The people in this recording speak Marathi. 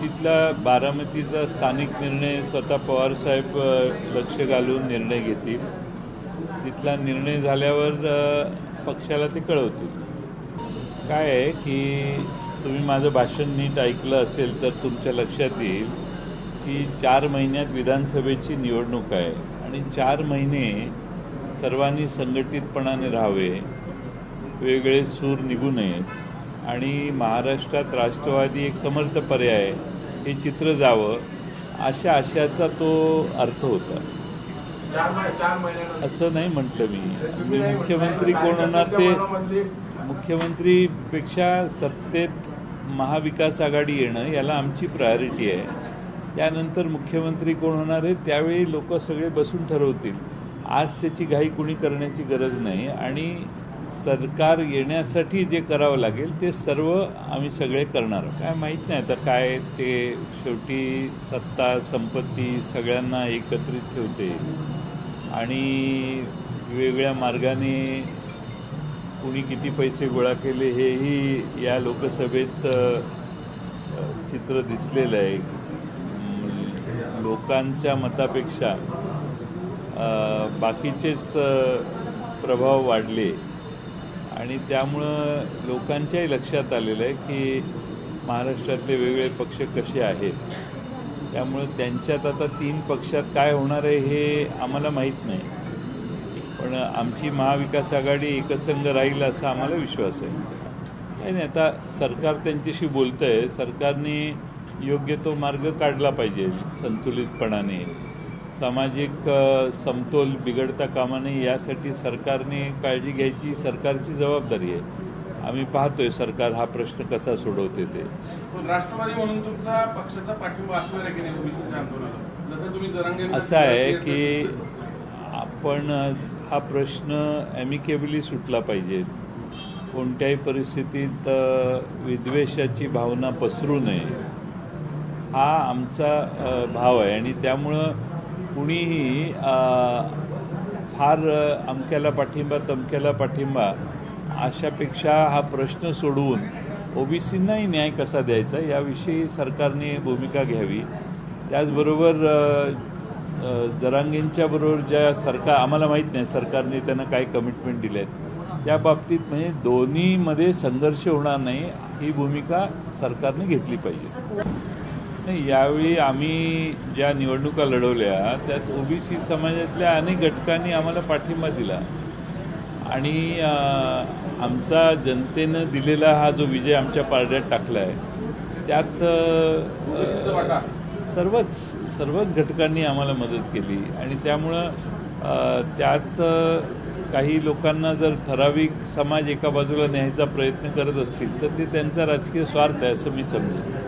तिथला बारामतीचा स्थानिक निर्णय स्वतः पवारसाहेब लक्ष घालून निर्णय घेतील. तिथला निर्णय झाल्यावर पक्षाला ते कळवतील. काय आहे की तुम्ही माझं भाषण नीट ऐकलं असेल तर तुमच्या लक्षात येईल की चार महिन्यात विधानसभेची निवडणूक आहे आणि चार महिने सर्वांनी संघटितपणाने राहावे वेगवेगळे सूर निघू नयेत. आणि महाराष्ट्रात राष्ट्रवादी एक समर्थ पर्याय हे चित्र जावं अशा आशयाचा तो अर्थ होता. असं नाही म्हटलं मी. मुख्यमंत्री कोण होणार ते मुख्यमंत्रीपेक्षा सत्तेत महाविकास आघाडी येणं याला आमची प्रायोरिटी आहे. त्यानंतर मुख्यमंत्री कोण होणार आहे त्यावेळी लोक सगळे बसून ठरवतील. आज त्याची घाई कुणी करण्याची गरज नाही आणि सरकार येण्यासाठी जे करावं लागेल ते सर्व आम्ही सगळे करणार काय माहीत नाही आता काय ते शेवटी सत्ता संपत्ती सगळ्यांना एकत्रित ठेवते. आणि वेगवेगळ्या मार्गाने कुणी किती पैसे गोळा केले हेही या लोकसभेत चित्र दिसलेलं आहे. लोकांच्या मतापेक्षा बाकीचेच प्रभाव वाढले. आणि त्यामुळं लोकांच्याही लक्षात आलेलं आहे की महाराष्ट्रातले वेगवेगळे पक्ष कसे आहेत. त्यामुळं त्यांच्यात आता तीन पक्षात काय होणार आहे हे आम्हाला माहीत नाही. पण आमची महाविकास आघाडी एकसंघ राहील असा आम्हाला विश्वास आहे. काही नाही आता सरकार त्यांच्याशी बोलतं आहे सरकारने योग्य तो मार्ग काढला पाहिजे संतुलितपणाने. सामाजिक समतोल बिघडता कामा नये यासाठी सरकारने काळजी घ्यायची सरकारची जबाबदारी आहे. आम्ही पाहतोय सरकार हा प्रश्न कसा सोडवते ते. राष्ट्रवादी म्हणून तुमचा पक्षाचा पाठिंबा असणार आहे की नाही असं आहे की आपण हा प्रश्न ॲमिकेबली सुटला पाहिजे. कोणत्याही परिस्थितीत विद्वेषाची भावना पसरू नये. हा आमचा भाव आहे आणि त्यामुळं कुणीही फार अमक्याला पाठिंबा तमक्याला पाठिंबा अशापेक्षा हा प्रश्न सोडवून ओबीसींनाही न्याय कसा द्यायचा याविषयी सरकारने भूमिका घ्यावी. त्याचबरोबर अ, जरांगेंच्या बरोबर ज्या सरकार आम्हाला माहीत नाही सरकारने त्यांना काय कमिटमेंट दिले आहेत त्या बाबतीत म्हणजे दोन्हीमध्ये संघर्ष होणार नाही ही भूमिका सरकारने घेतली पाहिजे. नाही यावेळी आम्ही ज्या निवडणुका लढवल्या त्यात ओबीसी समाजातल्या अनेक घटकांनी आम्हाला पाठिंबा दिला. आणि आमचा जनतेनं दिलेला हा जो विजय आमच्या पारड्यात टाकला आहे त्यात सर्वच सर्वच घटकांनी आम्हाला मदत केली. आणि त्यामुळं त्यात काही लोकांना जर ठराविक समाज एका बाजूला न्यायचा प्रयत्न करत असतील तर ते त्यांचा राजकीय स्वार्थ आहे असं मी समजेन.